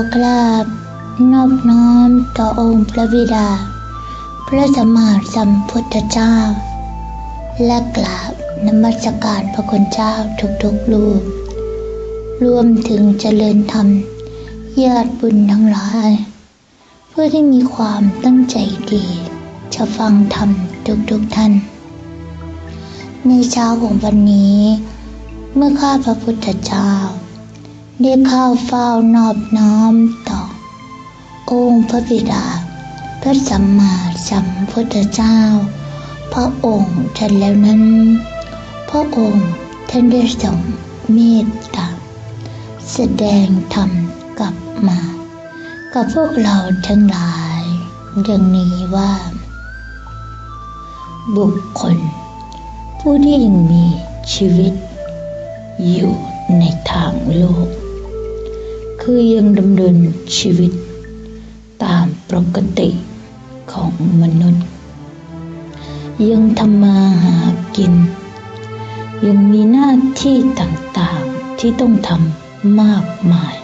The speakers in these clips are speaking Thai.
อกราบนอบน้อมต่อองค์พระบิดา พระสมมาสัมพุทธเจ้า และกราบนมัสการพระคุณเจ้าทุกๆรูป รวมถึงเจริญธรรมญาติบุญทั้งหลาย เพื่อที่มีความตั้งใจดี จะฟังธรรมทุกๆท่าน ในเช้าของวันนี้ เมื่อข้าพระพุทธเจ้า ได้เข้าเฝ้านอบน้อมต่อ องค์พระบิดา พระสัมมาสัมพุทธเจ้า พระองค์ท่านแล้วนั้น พระองค์ท่านได้ทรงเมตตาแสดงธรรมกลับมา กับพวกเราทั้งหลายอย่างนี้ว่า บุคคล ผู้ที่ยังมีชีวิตอยู่ในทางโลก คือยังดำเนินชีวิต ตามปกติของมนุษย์ ยังทำมาหากิน ยังมีหน้าที่ต่างๆที่ต้องทำมากมาย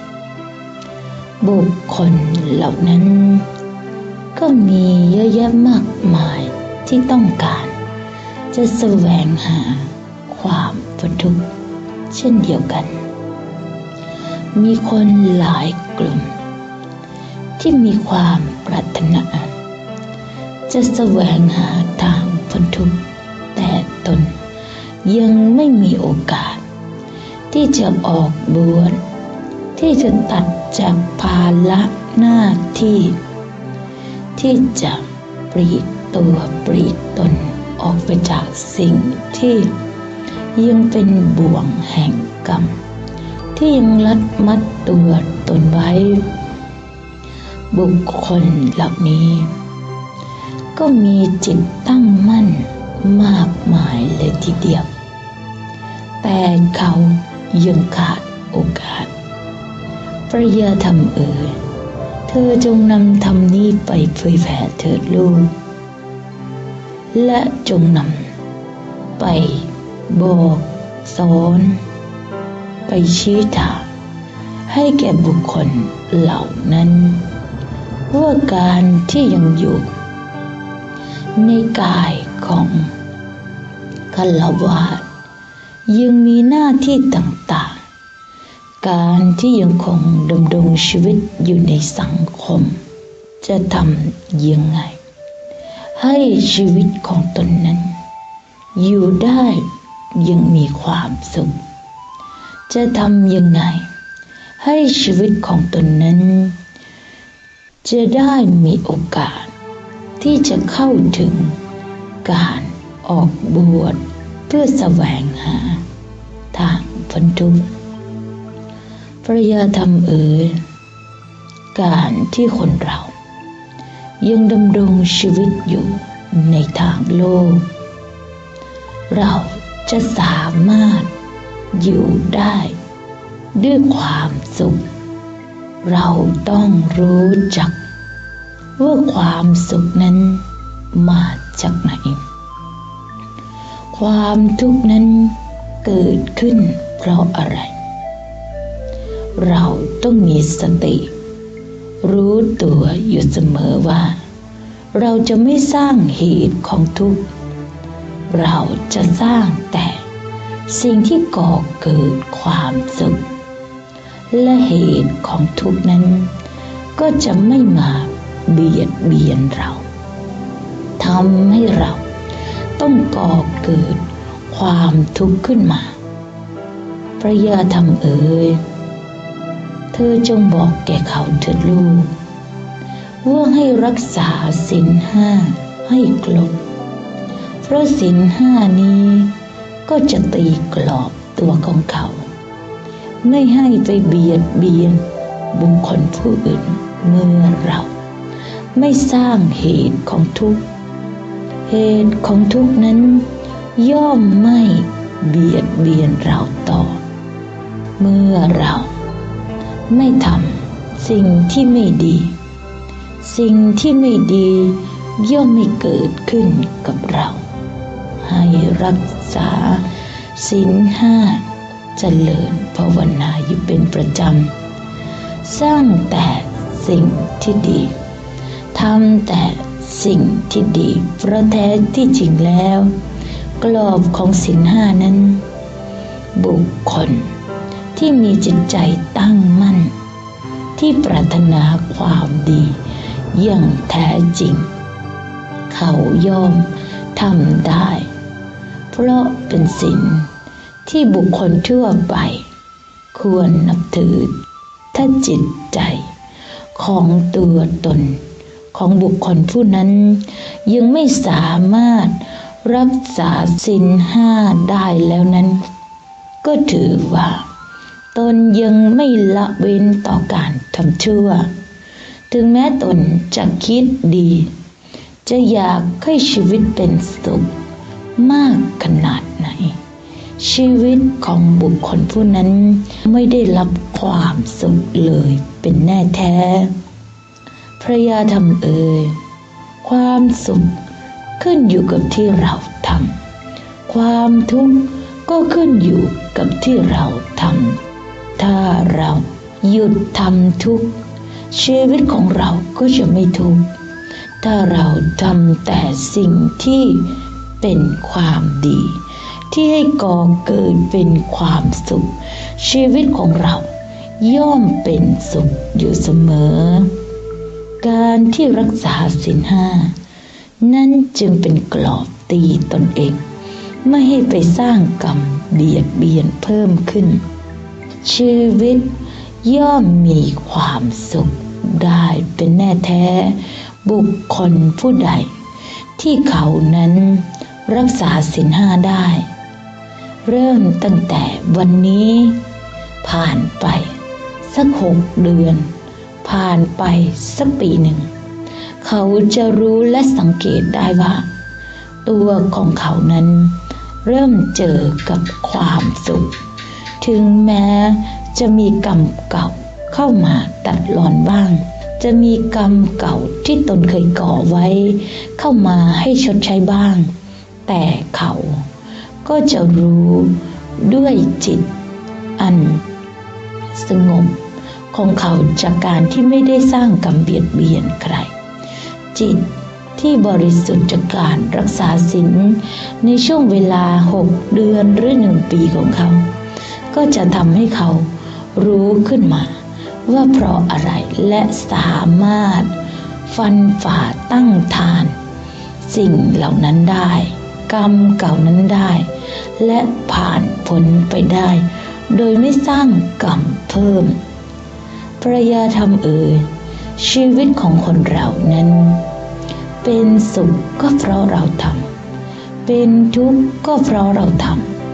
บุคคลเหล่านั้น ก็มีเยอะแยะมากมายที่ต้องการ จะแสวงหาความพ้นทุกข์เช่นเดียวกัน มีคนหลายกลุ่ม ที่มีความปรารถนา จะแสวงหาทางพ้นทุกข์แต่ตนยังไม่มีโอกาส ที่จะออกบวชที่จะตัดจากภาระหน้าที่ ที่จะปลีกตัวปลีกตนออกไปจากสิ่งที่ยังเป็นบ่วงแห่งกรรม ที่ยังลัดมัดตัวตนไว้ บุคคลเหล่านี้ ก็มีจิตตั้งมั่นมากมายเลยทีเดียว แต่เขายังขาดโอกาสพระยาธรรมเอ๋ยเธอจงนำธรรมนี้ไปเผยแผ่เถิดลูก และจงนำไปบอกสอน ไปชี้ทางให้แก่บุคคลเหล่านั้น ว่าการที่ยังอยู่ ในกายของกัลวาสยังมีหน้าที่ต่างๆ การที่ยังคงดำรงชีวิตอยู่ในสังคม จะทำยังไง ให้ชีวิตของตนนั้น อยู่ได้ยังมีความสุข จะทำยังไง ให้ชีวิตของตนนั้น จะได้มีโอกาส ที่จะเข้าถึงการออกบวชเพื่อแสวงหา ทางพ้นทุกข์พระยาธรรมเอ๋ยการที่คนเรา ยังดำรงชีวิตอยู่ในทางโลก เราจะสามารถ อยู่ได้ ด้วยความสุข เราต้องรู้จัก ว่าความสุขนั้นมาจากไหน ความทุกข์นั้นเกิดขึ้นเพราะอะไร เราต้องมีสติ รู้ตัวอยู่เสมอว่า เราจะไม่สร้างเหตุของทุกข์ เราจะสร้างแต่ สิ่งที่ก่อเกิดความสุข และเหตุของทุกข์นั้น ก็จะไม่มาเบียดเบียนเราทำให้เราต้องก่อเกิดความทุกข์ขึ้นมา พระยาธรรมเอ๋ย เธอจงบอกแก่เขาเถิดลูกว่าให้รักษาศีลห้าให้ครบเพราะศีลห้านี้ ก็จะตีกรอบตัวของเขา ไม่ให้ไปเบียดเบียนบุคคลผู้อื่นเมื่อเราไม่สร้างเหตุของทุกข์ เหตุของทุกข์นั้น ย่อมไม่เบียดเบียนเราต่อ เมื่อเราไม่ทำสิ่งที่ไม่ดี สิ่งที่ไม่ดีย่อมไม่เกิดขึ้นกับเรา ให้รักษาศีลห้าเจริญภาวนาอยู่เป็นประจำ สร้างแต่สิ่งที่ดีทำแต่สิ่งที่ดีเพราะแท้ที่จริงแล้ว กรอบของสินห้านั้น บุคคลที่มีจิตใจตั้งมั่น ที่ปรารถนาความดีอย่างแท้จริง เขาย่อมทำได้ เพราะเป็นสินที่บุคคลทั่วไป ควรนับถือถ้าจิตใจ ของตัวตน ของบุคคลผู้นั้น ยังไม่สามารถรักษาสินห้าได้แล้วนั้น ก็ถือว่า ตนยังไม่ละเว้นต่อการทำชั่ว ถึงแม้ตนจะคิดดี จะอยากให้ชีวิตเป็นสุข มากขนาดไหน ชีวิตของบุคคลผู้นั้นไม่ได้รับความสุขเลยเป็นแน่แท้ พระยาทำเอ่ยความสุขขึ้นอยู่กับที่เราทำความทุกข์ก็ขึ้นอยู่กับที่เราทำถ้าเราหยุดทำทุกข์ชีวิตของเราก็จะไม่ทุกข์ถ้าเราทำแต่สิ่งที่ เป็นความดี ที่ให้ก่อเกิดเป็นความสุข ชีวิตของเราย่อมเป็นสุขอยู่เสมอ การที่รักษาศีลห้านั่นจึงเป็นกรอบตีตนเอง ไม่ให้ไปสร้างกรรมเบียดเบียนเพิ่มขึ้น ชีวิตย่อมมีความสุขได้เป็นแน่แท้ บุคคลผู้ใด ที่เขานั้น รักษาศีลห้าได้ เริ่มตั้งแต่วันนี้ ผ่านไป สักหกเดือน ผ่านไปสักปีหนึ่ง เขาจะรู้และสังเกตได้ว่า ตัวของเขานั้น เริ่มเจอกับความสุข ถึงแม้จะมีกรรมเก่าเข้ามาตัดรอนบ้าง จะมีกรรมเก่าที่ตนเคยก่อไว้ เข้ามาให้ชดใช้บ้าง แต่เขาก็จะรู้ด้วยจิตอันสงบของเขาจากการที่ไม่ได้สร้างกรรมเบียดเบียนใคร จิตที่บริสุทธิ์จากการรักษาศีลในช่วงเวลาหกเดือนหรือหนึ่งปีของเขา ก็จะทำให้เขารู้ขึ้นมา ว่าเพราะอะไรและสามารถฟันฝ่าตั้งทาน สิ่งเหล่านั้นได้ กรรมเก่านั้นได้ และผ่านพ้นไปได้ โดยไม่สร้างกรรมเพิ่มพรยาธรรมเอ่ยชีวิตของคนเรานั้น เป็นสุขก็เพราะเราทำเป็นทุกข์ก็เพราะเราท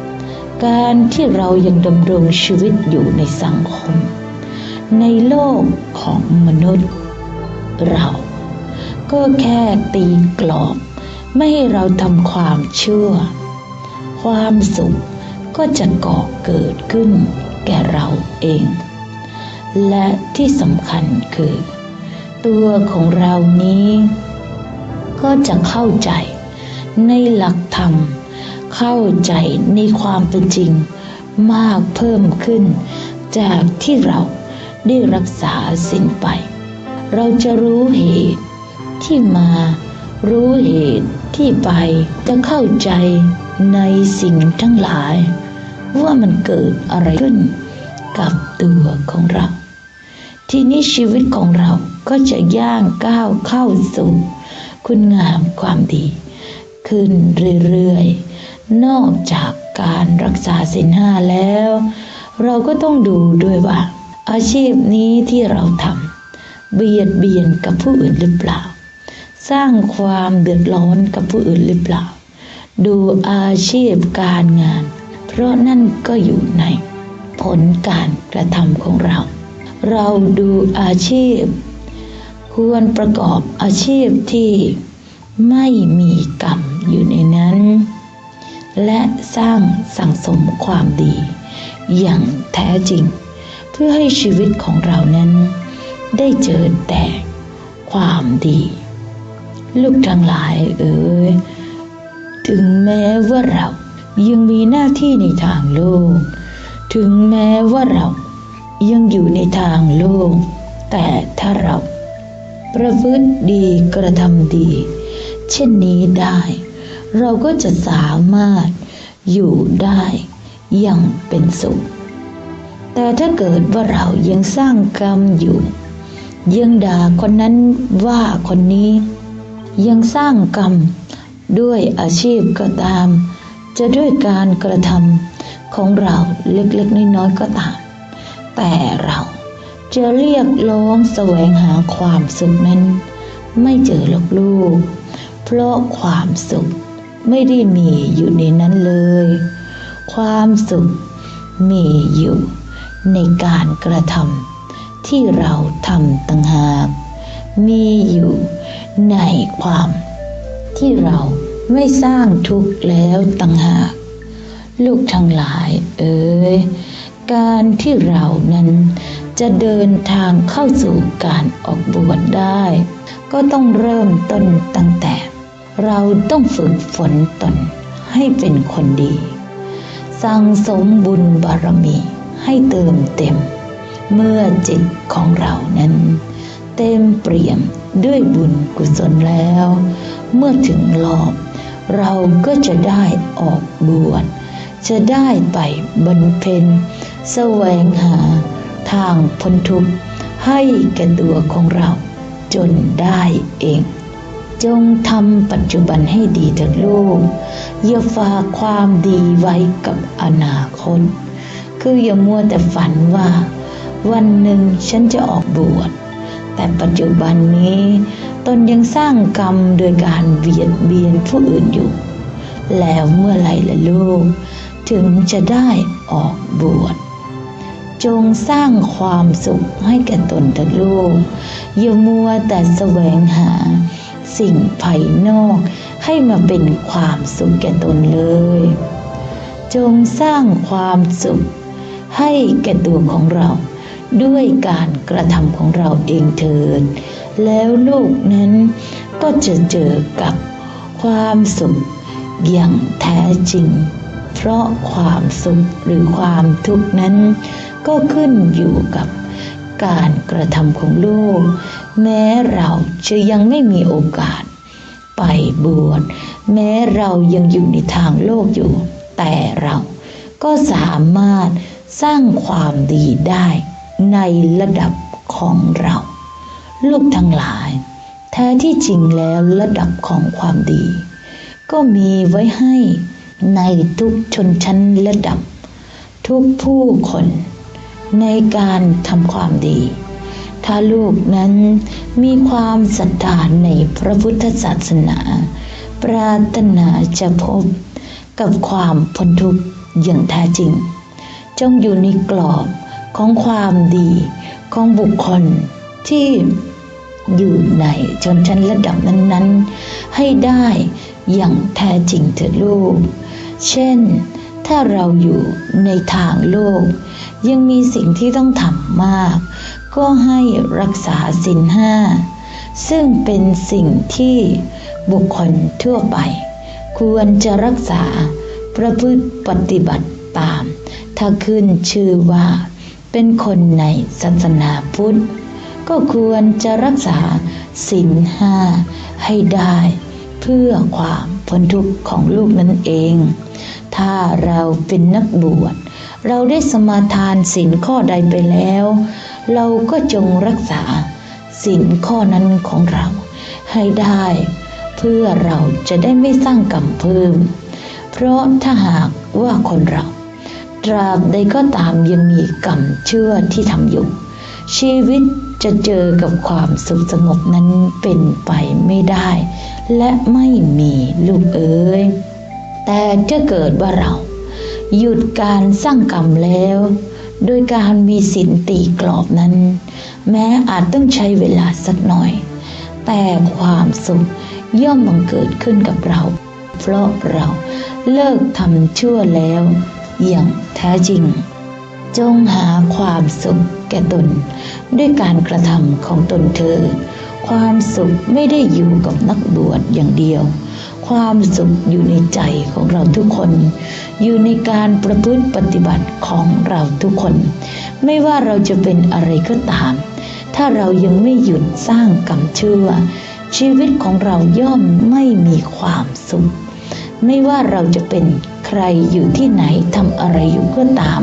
ำการที่เรายังดำรงชีวิตอยู่ในสังคม ในโลกของมนุษย์ เราก็แค่ตีกรอบ ไม่ให้เราทำความเชั่วความสุขก็จะก่อเกิดขึ้นแก่เราเอง และที่สำคัญคือ ตัวของเรานี้ ก็จะเข้าใจในหลักธรรม เข้าใจในความเป็นจริงมากเพิ่มขึ้น จากที่เราได้รักษาสิ่งไป เราจะรู้เหตุที่มารู้เหตุ ที่ไปจะเข้าใจในสิ่งทั้งหลาย ว่ามันเกิดอะไรขึ้นกับตัวของเรา ทีนี้ชีวิตของเราก็จะย่างก้าวเข้าสู่ คุณงามความดี ขึ้นเรื่อยๆ นอกจากการรักษาศีลห้าแล้ว เราก็ต้องดูด้วยว่า อาชีพนี้ที่เราทำเบียดเบียนกับผู้อื่นหรือเปล่า สร้างความเดือดร้อนกับผู้อื่นหรือเปล่า ดูอาชีพการงาน เพราะนั่นก็อยู่ในผลการกระทำของเรา เราดูอาชีพ ควรประกอบอาชีพที่ไม่มีกรรมอยู่ในนั้น และสร้างสั่งสมความดี อย่างแท้จริง เพื่อให้ชีวิตของเรานั้น ได้เจอแต่ความดี ลูกทั้งหลายเอ๋ยถึงแม้ว่าเรายังมีหน้าที่ในทางโลก ถึงแม้ว่าเรายังอยู่ในทางโลก แต่ถ้าเราประพฤติดีกระทำดี เช่นนี้ได้ เราก็จะสามารถอยู่ได้อย่างเป็นสุข แต่ถ้าเกิดว่าเรายังสร้างกรรมอยู่ ยังด่าคนนั้นว่าคนนี้ ยังสร้างกรรมด้วยอาชีพก็ตาม จะด้วยการกระทำของเราเล็กๆน้อยๆก็ตาม แต่เราจะเรียกร้องแสวงหาความสุขนั้น ไม่เจอหรอกลูก เพราะความสุขไม่ได้มีอยู่ในนั้นเลย ความสุขมีอยู่ในการกระทำที่เราทำต่างหาก มีอยู่ในความที่เราไม่สร้างทุกข์แล้วต่างหาก ลูกทั้งหลายเอ๋ยการที่เรานั้นจะเดินทางเข้าสู่การออกบวชได้ ก็ต้องเริ่มต้นตั้งแต่ เราต้องฝึกฝนตนให้เป็นคนดี สั่งสมบุญบารมีให้เติมเต็ม เมื่อจิตของเรานั้น เต็มเปี่ยมด้วยบุญกุศลแล้ว เมื่อถึงรอบ เราก็จะได้ออกบวชจะได้ไปบรรเพ็ญแสวงหาทางพ้นทุกข์ให้แก่ตัวของเรา จนได้เอง จงทำปัจจุบันให้ดีเถิดลูกอย่าฝากความดีไว้กับอนาคต คืออย่ามัวแต่ฝันว่า วันหนึ่งฉันจะออกบวช แต่ปัจจุบันนี้ ตนยังสร้างกรรมโดยการเบียดเบียนผู้อื่นอยู่ แล้วเมื่อไหร่ะลูก ถึงจะได้ออกบวชจงสร้างความสุขให้แก่ตนเถิดลูกอย่ามัวแต่แสวงหา สิ่งภายนอกให้มาเป็นความสุขแก่ตนเลย จงสร้างความสุขให้แก่ตัวของเรา ด้วยการกระทำของเราเองเถิดแล้วลูกนั้นก็จะเจอกับความสุขอย่างแท้จริง เพราะความสุขหรือความทุกข์นั้น ก็ขึ้นอยู่กับการกระทำของลูก แม้เราจะยังไม่มีโอกาส ไปบวชแม้เรายังอยู่ในทางโลกอยู่ แต่เราก็สามารถสร้างความดีได้ ในระดับของเรา ลูกทั้งหลาย แท้ที่จริงแล้วระดับของความดี ก็มีไว้ให้ในทุกชนชั้นระดับ ทุกผู้คน ในการทำความดี ถ้าลูกนั้นมีความศรัทธาในพระพุทธศาสนา ปรารถนาจะพบกับความพ้นทุกข์อย่างแท้จริง จงอยู่ในกรอบ ของความดีของบุคคลที่อยู่ในชนชั้นระดับนั้น ๆ ให้ได้อย่างแท้จริงเถิดลูก เช่น ถ้าเราอยู่ในทางโลก ยังมีสิ่งที่ต้องทำมาก ก็ให้รักษาสินห้า ซึ่งเป็นสิ่งที่บุคคลทั่วไป ควรจะรักษาประพฤติปฏิบัติตาม ถ้าขึ้นชื่อว่า เป็นคนในศาสนาพุทธ ก็ควรจะรักษาสินห้าให้ได้เพื่อความพ้นทุกข์ของลูกนั่นเอง ถ้าเราเป็นนักบวช เราได้สมาทานสินข้อใดไปแล้ว เราก็จงรักษาสินข้อนั้นของเราให้ได้ เพื่อเราจะได้ไม่สร้างกรรมเพิ่ม เพราะถ้าหากว่าคนเรา ตราบใดก็ตามยังมีกรรมเชื่อที่ทำอยู่ ชีวิตจะเจอกับความสุขสงบนั้นเป็นไปไม่ได้ และไม่มีลูกเอ๋ยแต่ถ้าเกิดว่าเรา หยุดการสร้างกรรมแล้ว โดยการมีสินตีกรอบนั้น แม้อาจต้องใช้เวลาสักหน่อย แต่ความสุขย่อมบังเกิดขึ้นกับเรา เพราะเราเลิกทำชั่วแล้ว อย่างแท้จริง จงหาความสุขแก่ตน ด้วยการกระทำของตนเธอ ความสุขไม่ได้อยู่กับนักบวชอย่างเดียว ความสุขอยู่ในใจของเราทุกคน อยู่ในการประพฤติปฏิบัติของเราทุกคน ไม่ว่าเราจะเป็นอะไรก็ตาม ถ้าเรายังไม่หยุดสร้างกรรมเชื่อชีวิตของเราย่อมไม่มีความสุข ไม่ว่าเราจะเป็น รอยู่ที่ไหนทำอะไรอยู่ก็ตาม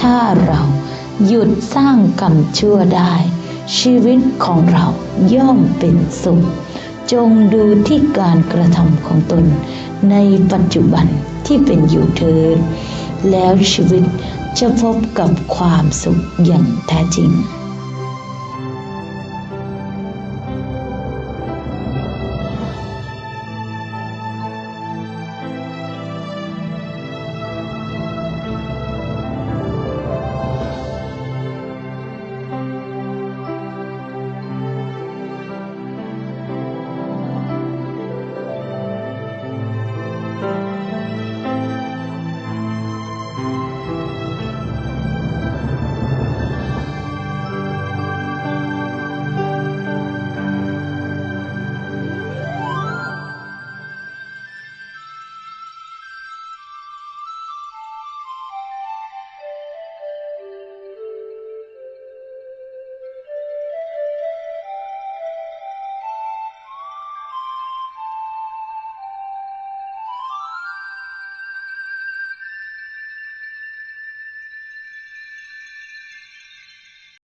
ถ้าเราหยุดสร้างกรรมชั่วได้ ชีวิตของเราย่อมเป็นสุข จงดูที่การกระทำของตน ในปัจจุบันที่เป็นอยู่เถิดแล้วชีวิตจะพบกับความสุขอย่างแท้จริง